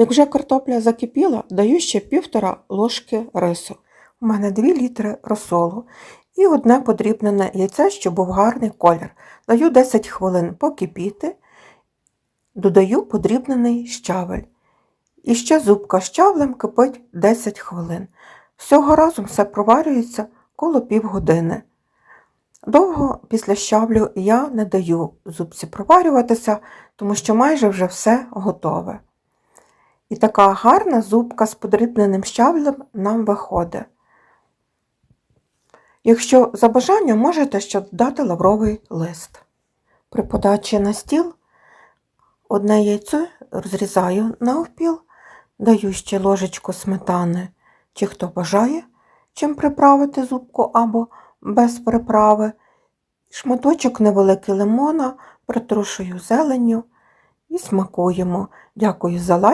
Як вже картопля закипіла, даю ще півтора ложки рису. У мене 2 літри розсолу і одне подрібнене яйце, щоб був гарний колір. Даю 10 хвилин покипіти, додаю подрібнений щавель. І ще зубка щавлем кипить 10 хвилин. Всього разом все проварюється коло півгодини. Довго після щавлю я не даю зубці проварюватися, тому що майже вже все готове. І така гарна зубка з подрібненим щавлем нам виходить. Якщо за бажанням, можете ще додати лавровий лист. При подачі на стіл одне яйце розрізаю навпіл, даю ще ложечку сметани, чи хто бажає чим приправити зубку або без приправи, шматочок невеликий лимона, притрушую зеленню і смакуємо. Дякую за лайк.